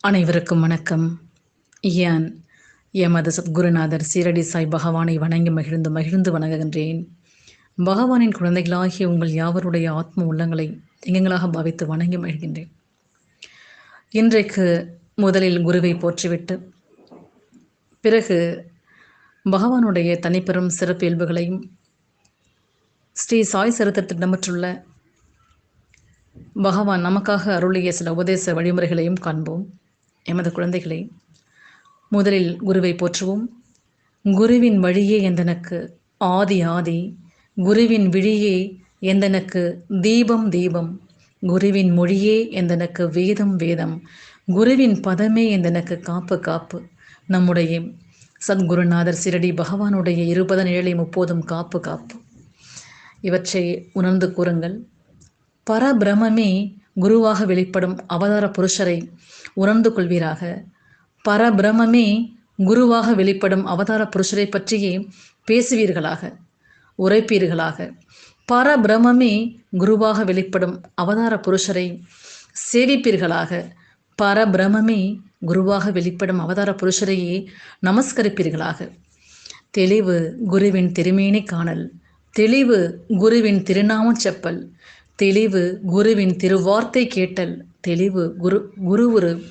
அனைவருக்கும் வணக்கம். ஏன் எமது சத்குருநாதர் சீரடி சாய் பகவானை வணங்கி மகிழ்ந்து மகிழ்ந்து வணங்குகின்றேன். பகவானின் குழந்தைகளாகிய உங்கள் யாவருடைய ஆத்ம உள்ளங்களை எங்கங்களாக பாவித்து வணங்கி மகிழ்கின்றேன். இன்றைக்கு முதலில் குருவை போற்றிவிட்டு பிறகு பகவானுடைய தனிப்பெரும் சிறப்பு இயல்புகளையும் ஸ்ரீ சாய் சரித்திரத்தில் இடம்பெற்றுள்ள பகவான் நமக்காக அருளிய சில உபதேச வழிமுறைகளையும் காண்போம். எமது குழந்தைகளை முதலில் குருவை போற்றுவோம். குருவின் வழியே எந்தனக்கு ஆதி ஆதி குருவின் விழியே எந்தனக்கு தீபம் தீபம் குருவின் மொழியே எந்தனக்கு வேதம் வேதம் குருவின் பதமே எந்தனக்கு காப்பு காப்பு நம்முடைய சத்குருநாதர் சிரடி பகவானுடைய இருபதன் நிழலை முப்போதும் காப்பு காப்பு. இவற்றை உணர்ந்து கூறுங்கள். பரபிரமே குருவாக வெளிப்படும் அவதார புருஷரை உணர்ந்து கொள்வீராக. பரபிரமே குருவாக வெளிப்படும் அவதார புருஷரை பற்றியே பேசுவீர்களாக உரைப்பீர்களாக. பரபிரமே குருவாக வெளிப்படும் அவதார புருஷரை சேவிப்பீர்களாக பரபிரமே குருவாக வெளிப்படும் அவதார புருஷரையே நமஸ்கரிப்பீர்களாக. தெளிவு குருவின் திருமேனி காணல். தெளிவு குருவின் திருநாமம் செப்பல். தெளிவு குருவின் திருவார்த்தை கேட்டல். தெளிவு குரு குரு ஒரு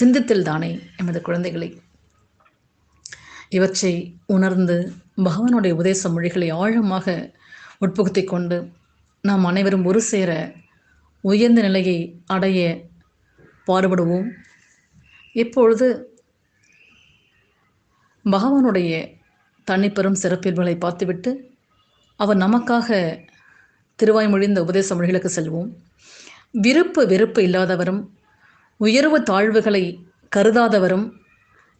சிந்தித்தல் தானே எமது குழந்தைகளை. இவற்றை உணர்ந்து பகவானுடைய உதேச மொழிகளை ஆழமாக உட்புகுத்தி கொண்டு நாம் அனைவரும் ஒரு சேர உயர்ந்த நிலையை அடைய பாடுபடுவோம். இப்பொழுது பகவானுடைய தனிப்பெரும் சிறப்பியல்களை பார்த்துவிட்டு அவர் நமக்காக திருவாய்மொழிந்த உபதேச மொழிகளுக்கு செல்வோம். விருப்பு வெறுப்பு இல்லாதவரும் உயர்வு தாழ்வுகளை கருதாதவரும்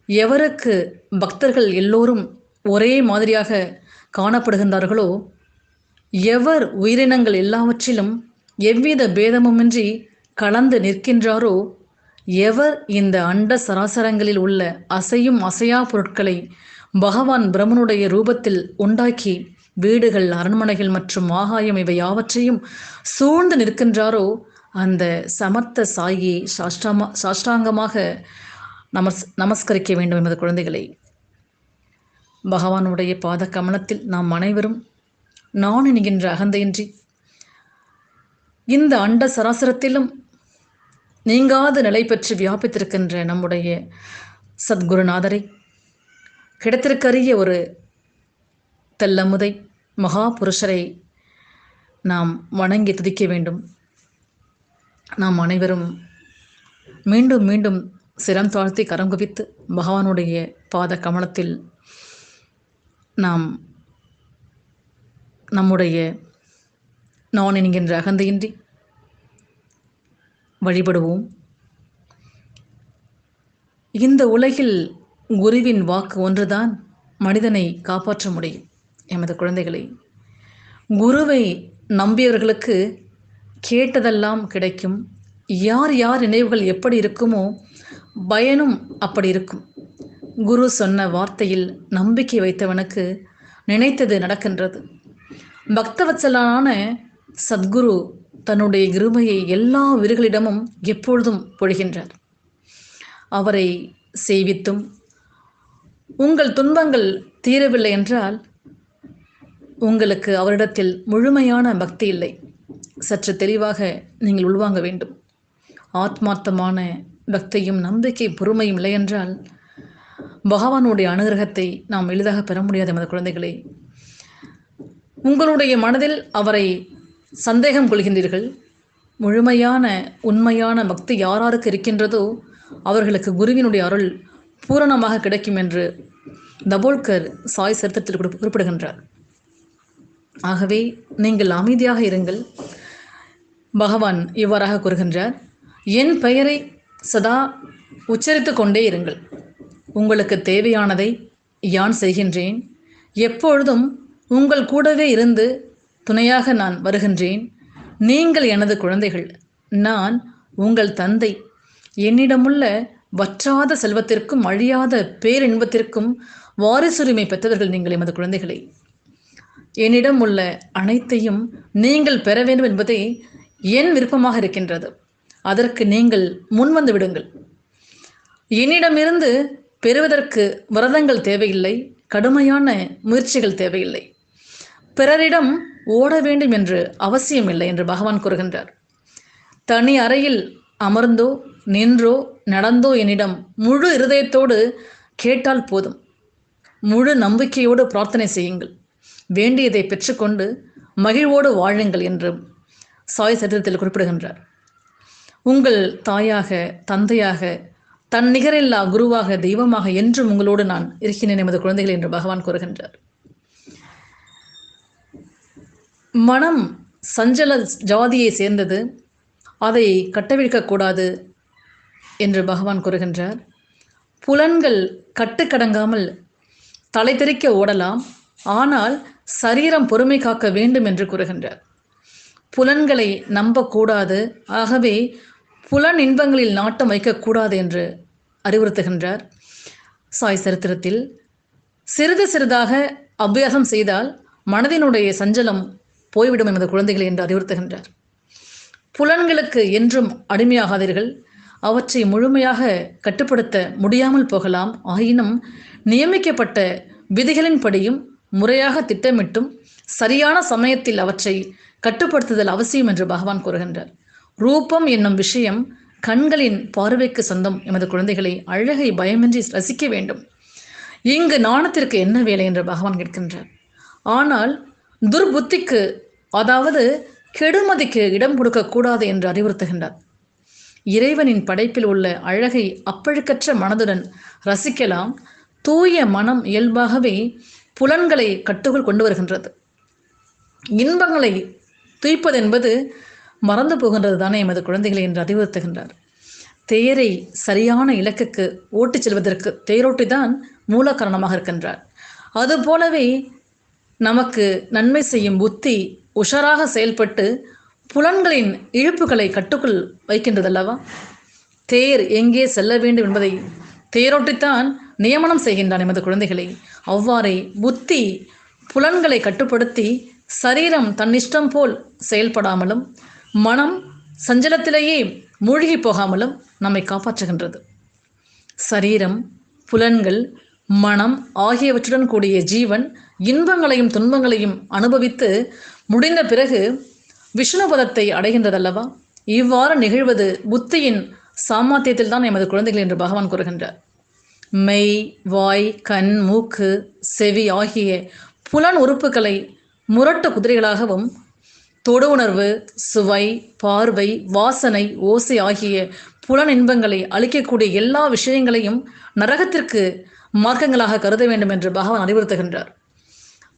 எவருக்கு பக்தர்கள் எல்லோரும் ஒரே மாதிரியாக காணப்படுகின்றார்களோ எவர் உயிரினங்கள் எல்லாவற்றிலும் எவ்வித பேதமுமின்றி கலந்து நிற்கின்றாரோ? எவர் இந்த அண்ட சராசரங்களில் உள்ள அசையும் அசையா பொருட்களை பகவான் பிரம்மனுடைய ரூபத்தில் உண்டாக்கி வீடுகள் அரண்மனைகள் மற்றும் ஆகாயம் இவை யாவற்றையும் சூழ்ந்து நிற்கின்றாரோ? அந்த சமர்த்த சாயை சாஷ்டாமா சாஷ்டாங்கமாக நமஸ் நமஸ்கரிக்க வேண்டும் என்பது குழந்தைகளை. பகவானுடைய பாத கமனத்தில் நாம் அனைவரும் நான் என்கின்ற அகந்தையின்றி இந்த அண்ட சராசரத்திலும் நீங்காத நிலை பெற்று வியாபித்திருக்கின்ற நம்முடைய சத்குருநாதரை கிடைத்திருக்கரிய ஒரு தெல்லமுதை மகா புருஷரை நாம் வணங்கி துதிக்க வேண்டும். நாம் அனைவரும் மீண்டும் மீண்டும் சிரம் தாழ்த்தி கரம் குவித்து பகவானுடைய பாத கமலத்தில் நாம் நம்முடைய நான் என்கின்ற அகந்தையின்றி வழிபடுவோம். இந்த உலகில் குருவின் வாக்கு ஒன்றுதான் மனிதனை காப்பாற்ற முடியும். எமது குழந்தைகளை குருவை நம்பியவர்களுக்கு கேட்டதெல்லாம் கிடைக்கும். யார் யார் நினைவுகள் எப்படி இருக்குமோ பயனும் அப்படி இருக்கும். குரு சொன்ன வார்த்தையில் நம்பிக்கை வைத்தவனுக்கு நினைத்தது நடக்கின்றது. பக்தவச்சலான சத்குரு தன்னுடைய கிருமையை எல்லா உயிர்களிடமும் எப்பொழுதும் பொழிகின்றார். அவரை செய்வித்தும் உங்கள் துன்பங்கள் தீரவில்லை என்றால் உங்களுக்கு அவரிடத்தில் முழுமையான பக்தி இல்லை. சற்று தெளிவாக நீங்கள் உள்வாங்க வேண்டும். ஆத்மார்த்தமான பக்தியும் நம்பிக்கை பொறுமையும் இல்லை என்றால் பகவானுடைய அனுகிரகத்தை நாம் எளிதாக பெற முடியாது எமது குழந்தைகளே. உங்களுடைய மனதில் அவரை சந்தேகம் கொள்கின்றீர்கள்? முழுமையான உண்மையான பக்தி யாராருக்கு இருக்கின்றதோ அவர்களுக்கு குருவினுடைய அருள் பூரணமாக கிடைக்கும் என்று தபோல்கர் சாய் சரித்திரத்தில் குறிப்பிடுகின்றார். ஆகவே நீங்கள் அமைதியாக இருங்கள். பகவான் இவ்வாறாக கூறுகின்றார் என் பெயரை சதா உச்சரித்து கொண்டே இருங்கள். உங்களுக்கு தேவையானதை யான் செய்கின்றேன்? எப்பொழுதும் உங்கள் கூடவே இருந்து துணையாக நான் வருகின்றேன். நீங்கள் எனது குழந்தைகள் நான் உங்கள் தந்தை. என்னிடமுள்ள வற்றாத செல்வத்திற்கும் அழியாத பேரின்பத்திற்கும் வாரிசுரிமை பெற்றவர்கள் நீங்கள் எமது குழந்தைகளை. என்னிடம் உள்ள அனைத்தையும் நீங்கள் பெற வேண்டும் என்பதே என் விருப்பமாக இருக்கின்றது. அதற்கு நீங்கள் முன்வந்து விடுங்கள். என்னிடமிருந்து பெறுவதற்கு விரதங்கள் தேவையில்லை கடுமையான முயற்சிகள் தேவையில்லை. பிறரிடம் ஓட வேண்டும் என்று அவசியமில்லை என்று பகவான் கூறுகின்றார். தனி அறையில் அமர்ந்தோ நின்றோ நடந்தோ என்னிடம் முழு இருதயத்தோடு கேட்டால் போதும். முழு நம்பிக்கையோடு பிரார்த்தனை செய்யுங்கள். வேண்டியதை பெற்றுக்கொண்டு மகிழ்வோடு வாழுங்கள் என்று சாய் சரித்திரத்தில் குறிப்பிடுகின்றார். உங்கள் தாயாக தந்தையாக தன் நிகரில்லா குருவாக தெய்வமாக என்றும் உங்களோடு நான் இருக்கின்றேன் எமது குழந்தைகள் என்று பகவான் கூறுகின்றார். மனம் சஞ்சல ஜாதியை சேர்ந்தது அதை கட்டவிழ்க்கக்கூடாது என்று பகவான் கூறுகின்றார். புலன்கள் கட்டுக்கடங்காமல் தலை தெறிக்க ஓடலாம் ஆனால் சரீரம் பொறுமை காக்க வேண்டும் என்று கூறுகின்றார். புலன்களை நம்பக்கூடாது ஆகவே புலன் இன்பங்களில் நாட்டம் வைக்கக்கூடாது என்று அறிவுறுத்துகின்றார். சாய் சரித்திரத்தில் சிறிது சிறிதாக அபியாசம் செய்தால் மனதினுடைய சஞ்சலம் போய்விடும் எமது குழந்தைகள் என்று அறிவுறுத்துகின்றார். புலன்களுக்கு என்றும் அடிமையாகாதீர்கள். அவற்றை முழுமையாக கட்டுப்படுத்த முடியாமல் போகலாம். ஆயினும் நியமிக்கப்பட்ட விதிகளின்படியும் முறையாக திட்டமிட்டும் சரியான சமயத்தில் அவற்றை கட்டுப்படுத்துதல் அவசியம் என்று பகவான் கூறுகின்றார். ரூபம் என்னும் விஷயம் கண்களின் பார்வைக்கு சொந்தம். எமது குழந்தைகளை அழகை பயமின்றி ரசிக்க வேண்டும். இங்கு நாணத்திற்கு என்ன வேலை என்று பகவான் கேட்கின்றார். ஆனால் துர்புத்திக்கு அதாவது கெடுமதிக்கு இடம் கொடுக்கக்கூடாது என்று அறிவுறுத்துகின்றார். இறைவனின் படைப்பில் உள்ள அழகை அப்பழுக்கற்ற மனதுடன் ரசிக்கலாம். தூய மனம் இயல்பாகவே புலன்களை கட்டுக்குள் கொண்டு வருகின்றது. இன்பங்களை துய்ப்பதென்பது மறந்து போகின்றது தானே எமது குழந்தைகளை என்று அறிவுறுத்துகின்றார். தேரை சரியான இலக்குக்கு ஓட்டிச் செல்வதற்கு தேரோட்டி தான் மூல காரணமாக இருக்கின்றார். அதுபோலவே நமக்கு நன்மை செய்யும் புத்தி உஷாராக செயல்பட்டு புலன்களின் இழுப்புகளை கட்டுக்குள் வைக்கின்றதல்லவா? தேர் எங்கே செல்ல வேண்டும் என்பதை தேரோட்டித்தான் நியமனம் செய்கின்றான் எமது குழந்தைகளை. அவ்வாறே புத்தி புலன்களை கட்டுப்படுத்தி சரீரம் தன்னிஷ்டம் போல் செயல்படாமலும் மனம் சஞ்சலத்திலேயே மூழ்கி போகாமலும் நம்மை காப்பாற்றுகின்றது. சரீரம் புலன்கள் மனம் ஆகியவற்றுடன் கூடிய ஜீவன் இன்பங்களையும் துன்பங்களையும் அனுபவித்து முடிந்த பிறகு விஷ்ணுபதத்தை அடைகின்றதல்லவா? இவ்வாறு நிகழ்வது புத்தியின் சாமாத்தியத்தில் தான் எமது குழந்தைகள் என்று பகவான் கூறுகின்றார். மெய் வாய் கண் மூக்கு செவி ஆகிய புலன் உறுப்புகளை முரட்டு குதிரைகளாகவும் தொடு உணர்வு சுவை பார்வை வாசனை ஓசை ஆகிய புலன் இன்பங்களை அளிக்கக்கூடிய எல்லா விஷயங்களையும் நரகத்திற்கு மார்க்கங்களாக கருத வேண்டும் என்று பகவான் அறிவுறுத்துகின்றார்.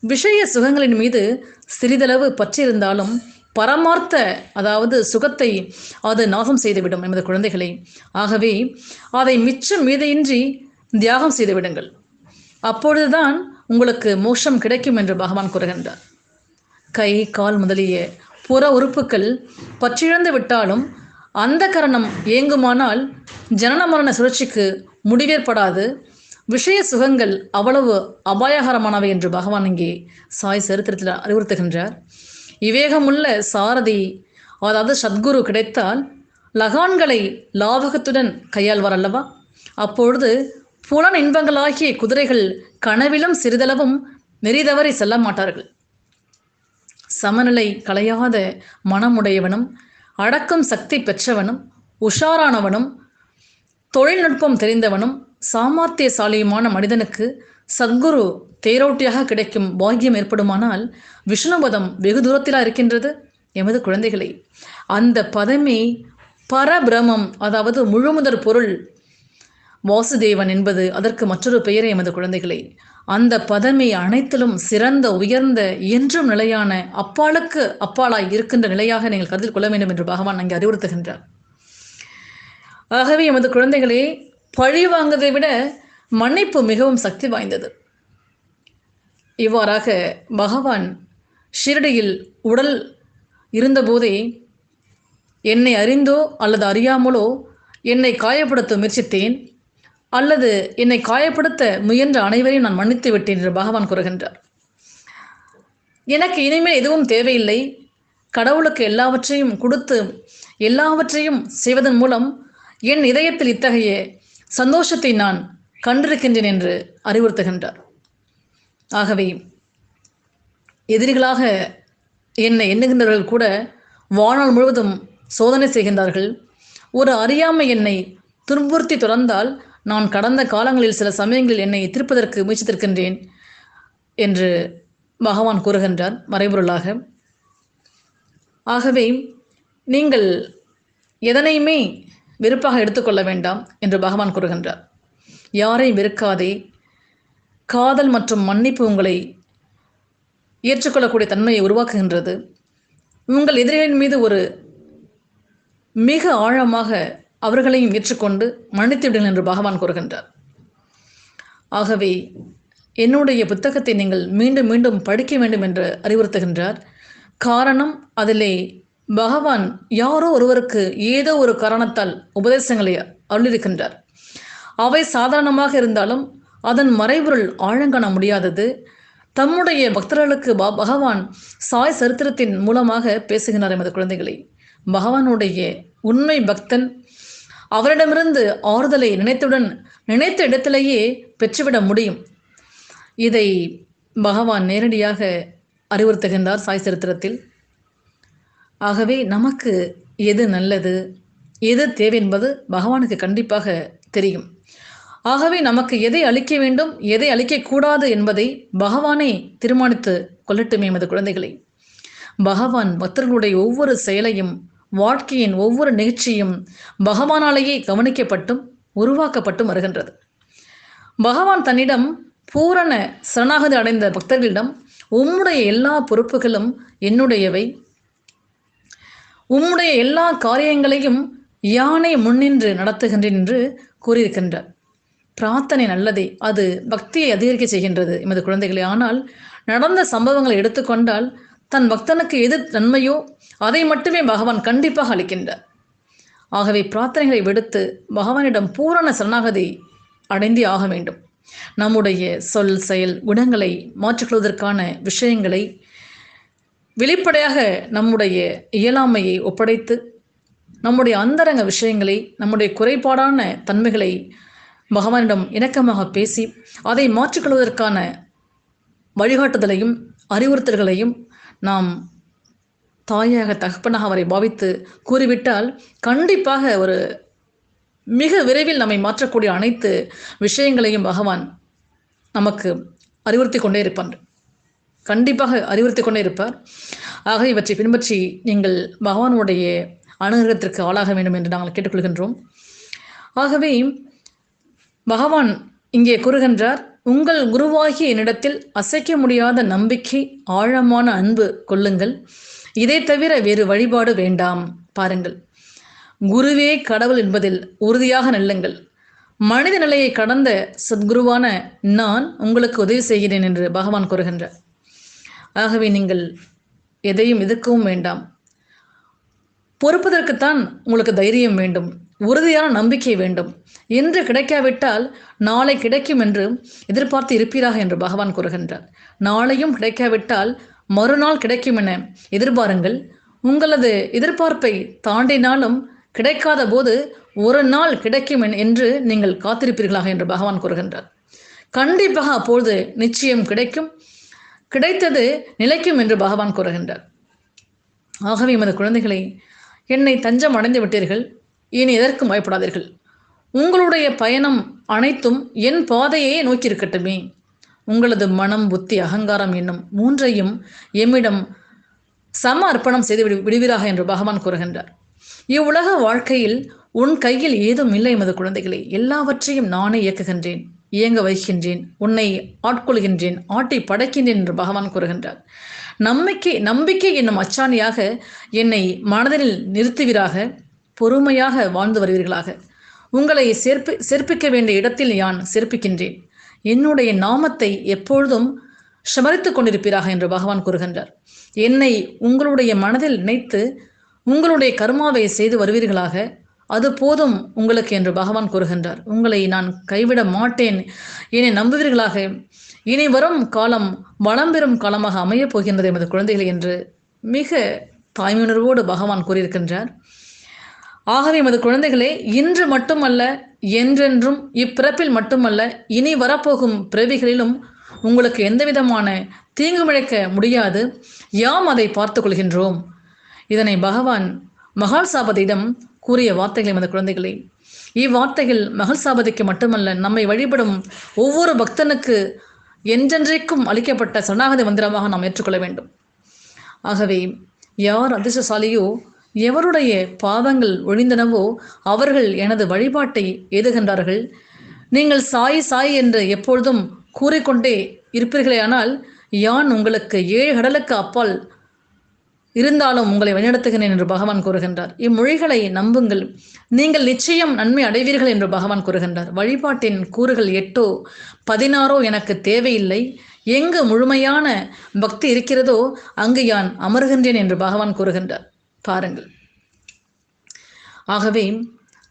விஷய சுகங்களின் மீது சிறிதளவு பற்றியிருந்தாலும் பரமார்த்த அதாவது சுகத்தை அது நாசம் செய்துவிடும் எமது குழந்தைகளை. ஆகவே அதை மிச்சம் மீதையின்றி தியாகம் செய்துவிடுங்கள். அப்பொழுதுதான் உங்களுக்கு மோட்சம் கிடைக்கும் என்று பகவான் கூறுகின்றார். கை கால் முதலிய புற உறுப்புகள் பற்றிழந்து விட்டாலும் அந்த கரணம் இயங்குமானால் ஜனன மரண சுழற்சிக்கு முடிவேற்படாது. விஷய சுகங்கள் அவ்வளவு அபாயகரமானவை என்று பகவான் இங்கே சாய் சரித்திரத்தில் அறிவுறுத்துகின்றார். விவேகமுள்ள சாரதி அதாவது சத்குரு கிடைத்தால் லகான்களை லாவகத்துடன் கையாள்வார் அல்லவா? அப்பொழுது புலன் இன்பங்களாகிய குதிரைகள் கனவிலும் சிறிதளவும் நெறிதவரை செல்ல மாட்டார்கள். சமநிலை கலையாத மனமுடையவனும் அடக்கும் சக்தி பெற்றவனும் உஷாரானவனும் தொழில்நுட்பம் தெரிந்தவனும் சாமர்த்தியசாலியுமான மனிதனுக்கு சத்குரு தேரோட்டியாக கிடைக்கும் பாக்கியம் ஏற்படுமானால் விஷ்ணுபதம் வெகு தூரத்திலா இருக்கின்றது. எமது குழந்தைகளை அந்த பதமே பரபிரமம் அதாவது முழுமுதற் பொருள். வாசுதேவன் என்பது அதற்கு மற்றொரு பெயரே எமது குழந்தைகளை. அந்த பதமே அனைத்திலும் சிறந்த உயர்ந்த என்றும் நிலையான அப்பாலுக்கு அப்பாலாய் இருக்கின்ற நிலையாக நீங்கள் கருத்தில் கொள்ள வேண்டும் என்று பகவான் அங்கே அறிவுறுத்துகின்றார். ஆகவே எமது குழந்தைகளே பழி வாங்குவதை விட மன்னிப்பு மிகவும் சக்தி வாய்ந்தது. இவ்வாறாக பகவான் ஷிரடியில் உடல் இருந்தபோதே என்னை அறிந்தோ அல்லது அறியாமலோ என்னை காயப்படுத்த முயற்சித்தேன் அல்லது என்னை காயப்படுத்த முயன்ற அனைவரையும் நான் மன்னித்து விட்டேன் என்று பகவான் கூறுகின்றார். எனக்கு இனிமேல் எதுவும் தேவையில்லை. கடவுளுக்கு எல்லாவற்றையும் கொடுத்து எல்லாவற்றையும் செய்வதன் மூலம் என் இதயத்தில் இத்தகைய சந்தோஷத்தை நான் கண்டிருக்கின்றேன் என்று அறிவுறுத்துகின்றார். ஆகவே எதிரிகளாக என்னை எண்ணுகின்றவர்கள் கூட வாழ்நாள் முழுவதும் சோதனை செய்கின்றார்கள். ஒரு அறியாமை என்னை துன்புறுத்தி தொடர்ந்தால் நான் கடந்த காலங்களில் சில சமயங்களில் என்னை திருப்பதற்கு முயற்சித்திருக்கின்றேன் என்று பகவான் கூறுகின்றார் மறைபொருளாக. ஆகவே நீங்கள் எதனையுமே வெறுப்பாக எடுத்துக்கொள்ள வேண்டாம் என்று பகவான் கூறுகின்றார். யாரை வெறுக்காதே? காதல் மற்றும் மன்னிப்பு உங்களை ஏற்றுக்கொள்ளக்கூடிய தன்மையை உருவாக்குகின்றது. உங்கள் எதிரிகளின் மீது ஒரு மிக ஆழமாக அவர்களையும் ஏற்றுக்கொண்டு மன்னித்து விடுங்கள் என்று பகவான் கூறுகின்றார். ஆகவே என்னுடைய புத்தகத்தை நீங்கள் மீண்டும் மீண்டும் படிக்க வேண்டும் என்று அறிவுறுத்துகின்றார். காரணம் அதிலே பகவான் யாரோ ஒருவருக்கு ஏதோ ஒரு காரணத்தால் உபதேசங்களை அருளிருக்கின்றார் அவை சாதாரணமாக இருந்தாலும் அதன் மறைபொருள் ஆழங்காண முடியாதது. தம்முடைய பக்தர்களுக்கு ப- பகவான் சாய் சரித்திரத்தின் மூலமாக பேசுகின்றார் எமது குழந்தைகளை. பகவானுடைய உண்மை பக்தன் அவரிடமிருந்து ஆறுதலை நினைத்துடன் நினைத்த இடத்திலேயே பெற்றுவிட முடியும். இதை பகவான் நேரடியாக அறிவுறுத்துகின்றார் சாய் சரித்திரத்தில். ஆகவே நமக்கு எது நல்லது? எது தேவை என்பது பகவானுக்கு கண்டிப்பாக தெரியும். ஆகவே நமக்கு எதை அளிக்க வேண்டும் எதை அளிக்கக்கூடாது என்பதை பகவானே தீர்மானித்து கொள்ளட்டுமே எமது குழந்தைகளை. பகவான் பக்தர்களுடைய ஒவ்வொரு செயலையும் வாழ்க்கையின் ஒவ்வொரு நிகழ்ச்சியும் பகவானாலேயே கவனிக்கப்பட்டும் உருவாக்கப்பட்டும் வருகின்றது. பகவான் தன்னிடம் பூரண சரணாகதி அடைந்த பக்தர்களிடம் உம்முடைய எல்லா பொறுப்புகளும் என்னுடையவை. உம்முடைய எல்லா காரியங்களையும் யானை முன்னின்று நடத்துகின்றேன் என்று கூறியிருக்கின்றார். பிரார்த்தனை நல்லதே அது பக்தியை அதிகரிக்க செய்கின்றது. எமது குழந்தைகளே ஆனால் நடந்த சம்பவங்களை எடுத்துக்கொண்டால் தன் பக்தனுக்கு எது நன்மையோ அதை மட்டுமே பகவான் கண்டிப்பாக அளிக்கின்றார். ஆகவே பிரார்த்தனைகளை விடுத்து பகவானிடம் பூரண சரணாகதி அடைந்தே ஆக வேண்டும். நம்முடைய சொல் செயல் குணங்களை மாற்றிக்கொள்வதற்கான விஷயங்களை வெளிப்படையாக நம்முடைய இயலாமையை ஒப்படைத்து நம்முடைய அந்தரங்க விஷயங்களை நம்முடைய குறைபாடான தன்மைகளை பகவானிடம் இணக்கமாக பேசி அதை மாற்றிக்கொள்வதற்கான வழிகாட்டுதலையும் அறிவுறுத்தல்களையும் நாம் தாயாக தகப்பனாக அவரை பாவித்து கூறிவிட்டால் கண்டிப்பாக ஒரு மிக விரைவில் நம்மை மாற்றக்கூடிய அனைத்து விஷயங்களையும் பகவான் நமக்கு அறிவுறுத்தி கொண்டே இருப்பான் கண்டிப்பாக அறிவுறுத்தி கொண்டே இருப்பார். ஆக இவற்றை பின்பற்றி நீங்கள் பகவானுடைய அனுகிரகத்திற்கு ஆளாக வேண்டும் என்று நாங்கள் கேட்டுக்கொள்கின்றோம். ஆகவே பகவான் இங்கே கூறுகின்றார் உங்கள் குருவாகிய என்னிடத்தில் அசைக்க முடியாத நம்பிக்கை ஆழமான அன்பு கொள்ளுங்கள். இதை தவிர வேறு வழிபாடு வேண்டாம். பாருங்கள். குருவே கடவுள் என்பதில் உறுதியாக நெல்லுங்கள். மனித நிலையை கடந்த சத்குருவான நான் உங்களுக்கு உதவி செய்கிறேன் என்று பகவான் கூறுகின்றார். ஆகவே நீங்கள் எதையும் எதிர்க்கவும் வேண்டாம். பொறுப்பதற்குத்தான் உங்களுக்கு தைரியம் வேண்டும் உறுதியான நம்பிக்கை வேண்டும். இன்று கிடைக்காவிட்டால் நாளை கிடைக்கும் என்று எதிர்பார்த்து இருப்பீராக என்று பகவான் கூறுகின்றார். நாளையும் கிடைக்காவிட்டால் மறுநாள் கிடைக்கும் என எதிர்பாருங்கள். உங்களது எதிர்பார்ப்பை தாண்டினாலும் கிடைக்காத போது ஒரு நாள் கிடைக்கும் என்- என்று நீங்கள் காத்திருப்பீர்களாக என்று பகவான் கூறுகின்றார். கண்டிப்பாக அப்பொழுது நிச்சயம் கிடைக்கும். கிடைத்தது நிலைக்கும் என்று பகவான் கூறுகின்றார். ஆகவே எமது குழந்தைகளை என்னை தஞ்சம் அடைந்து விட்டீர்கள் இனி எதற்கும் பயப்படாதீர்கள். உங்களுடைய பயணம் அனைத்தும் என் பாதையே நோக்கி இருக்கட்டுமே உங்களது மனம் புத்தி அகங்காரம் என்னும் மூன்றையும் எம்மிடம் சம அர்ப்பணம் செய்து விடு விடுவீராக என்று பகவான் கூறுகின்றார். இவ்வுலக வாழ்க்கையில் உன் கையில் ஏதும் இல்லை எமது குழந்தைகளை. எல்லாவற்றையும் நானே இயக்குகின்றேன். இயங்க வைக்கின்றேன் உன்னை ஆட்கொள்கின்றேன் ஆட்டை படைக்கின்றேன் என்று பகவான் கூறுகின்றார். நம்பிக்கை நம்பிக்கை என்னும் அச்சாணியாக என்னை மனதில் நிறுத்துவீராக பொறுமையாக வாழ்ந்து வருவீர்களாக. உங்களை சேர்ப்பி சேர்ப்பிக்க வேண்டிய இடத்தில் யான் சேர்ப்பிக்கின்றேன். என்னுடைய நாமத்தை எப்பொழுதும் ஸ்மரித்துக் கொண்டிருப்பீராக என்று பகவான் கூறுகின்றார். என்னை உங்களுடைய மனதில் நினைத்து உங்களுடைய கர்மாவை செய்து வருவீர்களாக அது போதும் உங்களுக்கு என்று பகவான் கூறுகின்றார். உங்களை நான் கைவிட மாட்டேன். என்னை நம்புவீர்களாக? இனி வரும் காலம் வளம் பெறும் காலமாக அமையப் போகின்றது எமது குழந்தைகள் என்று மிக தாய்மையுணர்வோடு பகவான் கூறியிருக்கின்றார். ஆகவே எமது குழந்தைகளே இன்று மட்டுமல்ல என்றென்றும் இப்பிறப்பில் மட்டுமல்ல இனி வரப்போகும் பிறவிகளிலும் உங்களுக்கு எந்த விதமான தீங்கு முழைக்க முடியாது. யாம் அதை பார்த்து கொள்கின்றோம். இதனை பகவான் மகால் சாபதியிடம் கூறிய வார்த்தைகளை அந்த குழந்தைகளே. இவ்வார்த்தைகள் மகள் சாபதிக்கு மட்டுமல்ல நம்மை வழிபடும் ஒவ்வொரு பக்தனுக்கு என்றென்றைக்கும் அளிக்கப்பட்ட சரணாகதி மந்திரமாக நாம் ஏற்றுக்கொள்ள வேண்டும். ஆகவே யார் அதிர்ஷ்டசாலியோ எவருடைய பாவங்கள் ஒழிந்தனவோ அவர்கள் எனது வழிபாட்டை ஏதுகின்றார்கள் நீங்கள் சாய் சாய் என்று எப்பொழுதும் கூறிக்கொண்டே இருப்பீர்களேயானால் யான் உங்களுக்கு ஏழு கடலுக்கு அப்பால் இருந்தாலும் உங்களை வழிநடத்துகிறேன் என்று பகவான் கூறுகின்றார். இம்மொழிகளை நம்புங்கள். நீங்கள் நிச்சயம் நன்மை அடைவீர்கள் என்று பகவான் கூறுகின்றார். வழிபாட்டின் கூறுகள் எட்டோ பதினாறோ எனக்கு தேவையில்லை. எங்கு முழுமையான பக்தி இருக்கிறதோ அங்கு யான் அமர்கின்றேன் என்று பகவான் கூறுகின்றார். பாருங்கள். ஆகவே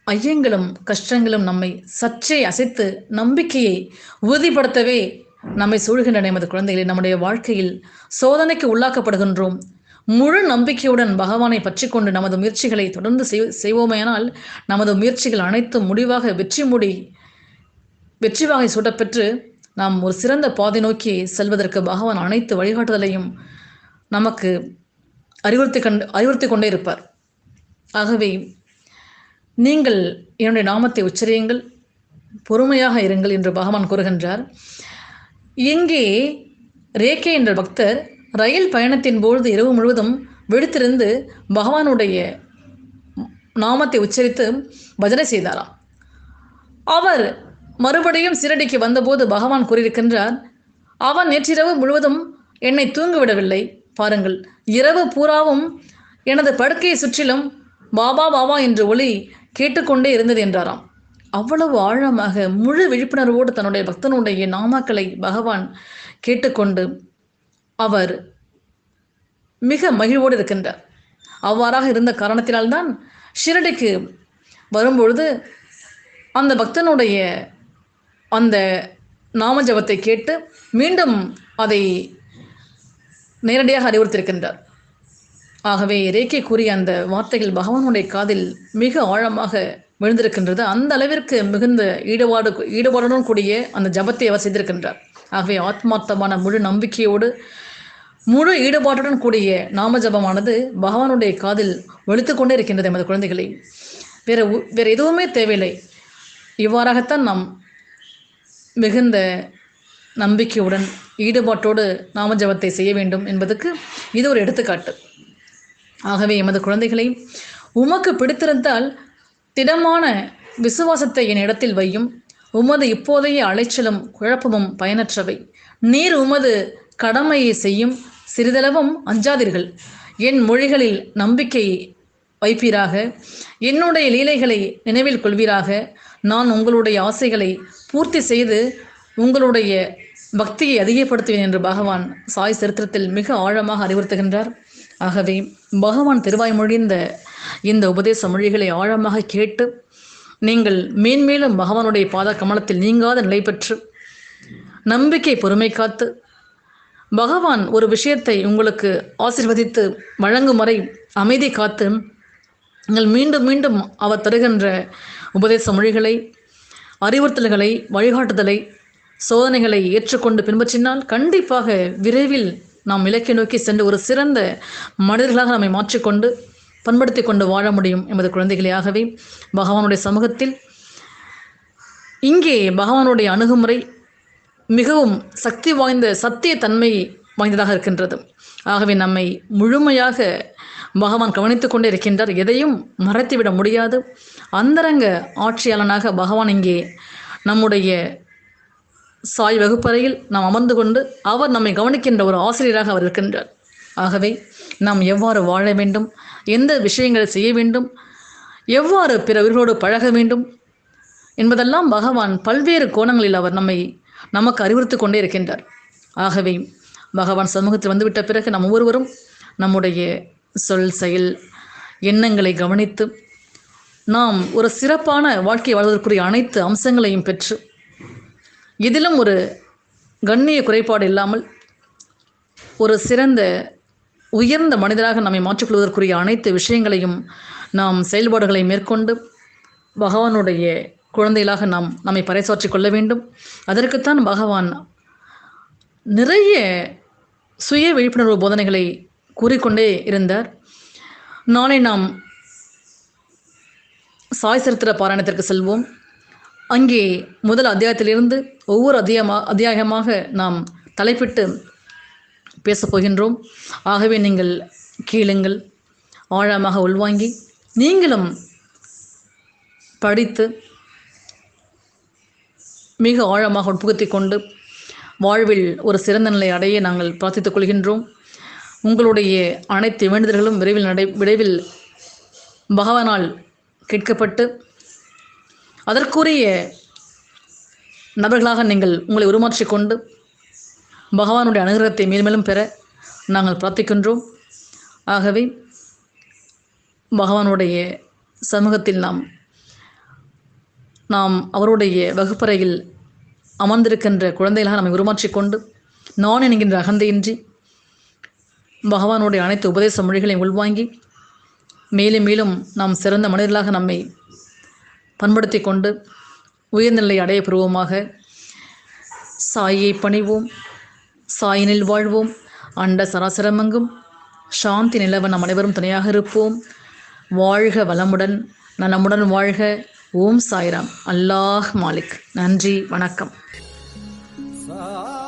ஐயங்களும் கஷ்டங்களும் நம்மை சற்றே அசைத்து நம்பிக்கையை உறுதிப்படுத்தவே நம்மை சூழ்கின்றன எமது குழந்தைகளை. நம்முடைய வாழ்க்கையில் சோதனைக்கு உள்ளாக்கப்படுகின்றோம். முழு நம்பிக்கையுடன் பகவானை பற்றி கொண்டு நமது முயற்சிகளை தொடர்ந்து செய்வோமேனால் நமது முயற்சிகள் அனைத்தும் முடிவாக வெற்றி முடி வெற்றி வாகை சூட்டப்பெற்று நாம் ஒரு சிறந்த பாதை நோக்கி செல்வதற்கு பகவான் அனைத்து வழிகாட்டுதலையும் நமக்கு அறிவுறுத்தி கண்டு அறிவுறுத்தி கொண்டே இருப்பார். ஆகவே நீங்கள் என்னுடைய நாமத்தை உச்சரியுங்கள் பொறுமையாக இருங்கள் என்று பகவான் கூறுகின்றார். இங்கே ரேகே என்ற பக்தர் ரயில் பயணத்தின் பொழுது இரவு முழுவதும் விழித்திருந்து பகவானுடைய நாமத்தை உச்சரித்து பஜனை செய்தாராம். அவர் மறுபடியும் சிரடிக்கு வந்தபோது பகவான் கூறியிருக்கின்றார் அவன் நேற்றிரவு முழுவதும் என்னை தூங்கிவிடவில்லை. பாருங்கள் இரவு பூராவும் எனது படுக்கையை சுற்றிலும் பாபா பாபா என்று ஒளி கேட்டுக்கொண்டே இருந்தது என்றாராம். அவ்வளவு ஆழமாக முழு விழிப்புணர்வோடு தன்னுடைய பக்தனுடைய நாமாக்களை பகவான் கேட்டுக்கொண்டு அவர் மிக மகிழ்வோடு இருக்கின்றார். அவ்வாறாக இருந்த காரணத்தினால்தான் ஷிரடிக்கு வரும்பொழுது அந்த பக்தனுடைய அந்த நாமஜபத்தை கேட்டு மீண்டும் அதை நேரடியாக அறிவுறுத்திருக்கின்றார் ஆகவே ரேக்கை கூறிய அந்த வார்த்தைகள் பகவானுடைய காதில் மிக ஆழமாக விழுந்திருக்கின்றது. அந்த அளவிற்கு மிகுந்த ஈடுபாடு ஈடுபாடுடன் கூடிய அந்த ஜபத்தை அவர் செய்திருக்கின்றார். ஆகவே ஆத்மார்த்தமான முழு நம்பிக்கையோடு முழு ஈடுபாட்டுடன் கூடிய நாம ஜபமானது பகவானுடைய காதில் ஒழித்து கொண்டே இருக்கின்றது எமது குழந்தைகளை. வேற வேற எதுவுமே தேவையில்லை. இவ்வாறாகத்தான் நாம் மிகுந்த நம்பிக்கையுடன் ஈடுபாட்டோடு நாம ஜபத்தை செய்ய வேண்டும் என்பதற்கு இது ஒரு எடுத்துக்காட்டு. ஆகவே எமது குழந்தைகளை உமக்கு பிடித்திருந்தால் திடமான விசுவாசத்தை என் இடத்தில் வையும். உமது இப்போதைய அலைச்சலும் குழப்பமும் பயனற்றவை. நீர் உமது கடமையை செய்யும் சிறிதளவும் அஞ்சாதீர்கள். என் மொழிகளில் நம்பிக்கை வைப்பீராக. என்னுடைய லீலைகளை நினைவில் கொள்வீராக. நான் உங்களுடைய ஆசைகளை பூர்த்தி செய்து உங்களுடைய பக்தியை அதிகப்படுத்துவேன் என்று பகவான் சாய் சரித்திரத்தில் மிக ஆழமாக அறிவுறுத்துகின்றார். ஆகவே பகவான் திருவாய் மொழிந்த இந்த உபதேச மொழிகளை ஆழமாக கேட்டு நீங்கள் மேன்மேலும் பகவானுடைய பாத கமலத்தில் நீங்காத நிலை பெற்று நம்பிக்கை பொறுமை காத்து பகவான் ஒரு விஷயத்தை உங்களுக்கு ஆசிர்வதித்து வழங்கும் வரை அமைதி காத்து நீங்கள் மீண்டும் மீண்டும் அவர் தருகின்ற உபதேச மொழிகளை அறிவுறுத்தல்களை வழிகாட்டுதலை சோதனைகளை ஏற்றுக்கொண்டு பின்பற்றினால் கண்டிப்பாக விரைவில் நாம் இலக்கை நோக்கி சென்று ஒரு சிறந்த மனிதர்களாக நம்மை மாற்றிக்கொண்டு பண்படுத்தி கொண்டு வாழ முடியும் எமது குழந்தைகளையாகவே. பகவானுடைய சமூகத்தில் இங்கே பகவானுடைய அணுகுமுறை மிகவும் சக்தி வாய்ந்த சத்திய தன்மை வாய்ந்ததாக இருக்கின்றது. ஆகவே நம்மை முழுமையாக பகவான் கவனித்து கொண்டே இருக்கின்றார். எதையும் மறைத்துவிட முடியாது. அந்தரங்க ஆட்சியாளனாக பகவான் இங்கே நம்முடைய சாய் வகுப்பறையில் நாம் அமர்ந்து கொண்டு அவர் நம்மை கவனிக்கின்ற ஒரு ஆசிரியராக அவர் இருக்கின்றார். ஆகவே நாம் எவ்வாறு வாழ வேண்டும்? எந்த விஷயங்களை செய்ய வேண்டும்? எவ்வாறு பிறவர்களோடு பழக வேண்டும்? என்பதெல்லாம் பகவான் பல்வேறு கோணங்களில் அவர் நம்மை நமக்கு அறிவுறுத்து கொண்டே இருக்கின்றார். ஆகவே பகவான் சமூகத்தில் வந்துவிட்ட பிறகு நம் ஒவ்வொருவரும் நம்முடைய சொல் செயல் எண்ணங்களை கவனித்து நாம் ஒரு சிறப்பான வாழ்க்கை வாழ்வதற்குரிய அனைத்து அம்சங்களையும் பெற்று இதிலும் ஒரு கண்ணிய குறைபாடு இல்லாமல் ஒரு சிறந்த உயர்ந்த மனிதராக நம்மை மாற்றிக்கொள்வதற்குரிய அனைத்து விஷயங்களையும் நாம் செயல்பாடுகளை மேற்கொண்டு பகவானுடைய குழந்தைகளாக நாம் நம்மை பறைசாற்றி கொள்ள வேண்டும். அதற்குத்தான் பகவான் நிறைய சுய விழிப்புணர்வு போதனைகளை கூறிக்கொண்டே இருந்தார். நாளை நாம் சாய் சரித்திர பாராயணத்திற்கு செல்வோம். அங்கே முதல் அத்தியாயத்திலிருந்து ஒவ்வொரு அத்தியாயமாக அத்தியாயமாக நாம் தலைப்பிட்டு பேசப் போகின்றோம் ஆகவே நீங்கள் கீழுங்கள் ஆழமாக உள்வாங்கி நீங்களும் படித்து மிக ஆழமாக உட்புகுத்தி கொண்டு வாழ்வில் ஒரு சிறந்த நிலை அடைய நாங்கள் பிரார்த்தித்துக் கொள்கின்றோம். உங்களுடைய அனைத்து வேண்டுதல்களும் விரைவில் நடை விரைவில் பகவானால் கேட்கப்பட்டு அதற்குரிய நபர்களாக நீங்கள் உங்களை உருமாற்றிக்கொண்டு பகவானுடைய அனுகிரகத்தை மேல்மேலும் பெற நாங்கள் பிரார்த்திக்கின்றோம். ஆகவே பகவானுடைய சமூகத்தில் நாம் நாம் அவருடைய வகுப்பறையில் அமர்ந்திருக்கின்ற குழந்தைகளாக நம்மை உருமாற்றிக்கொண்டு நான் என்கின்ற அகந்தையின்றி பகவானுடைய அனைத்து உபதேச மொழிகளையும் உள்வாங்கி மேலும் மேலும் நாம் சிறந்த மனிதர்களாக நம்மை பண்படுத்தி கொண்டு உயர்நிலை அடைய பெறுவோமாக சாயை பணிவோம். சாயினில் வாழ்வோம். அண்ட சராசரமங்கும் சாந்தி நிலவ நம் அனைவரும் துணையாக இருப்போம். வாழ்க வளமுடன் நலமுடன் வாழ்க. ஓம் சாய்ராம். அல்லாஹ் மாலிக். நன்றி வணக்கம். சா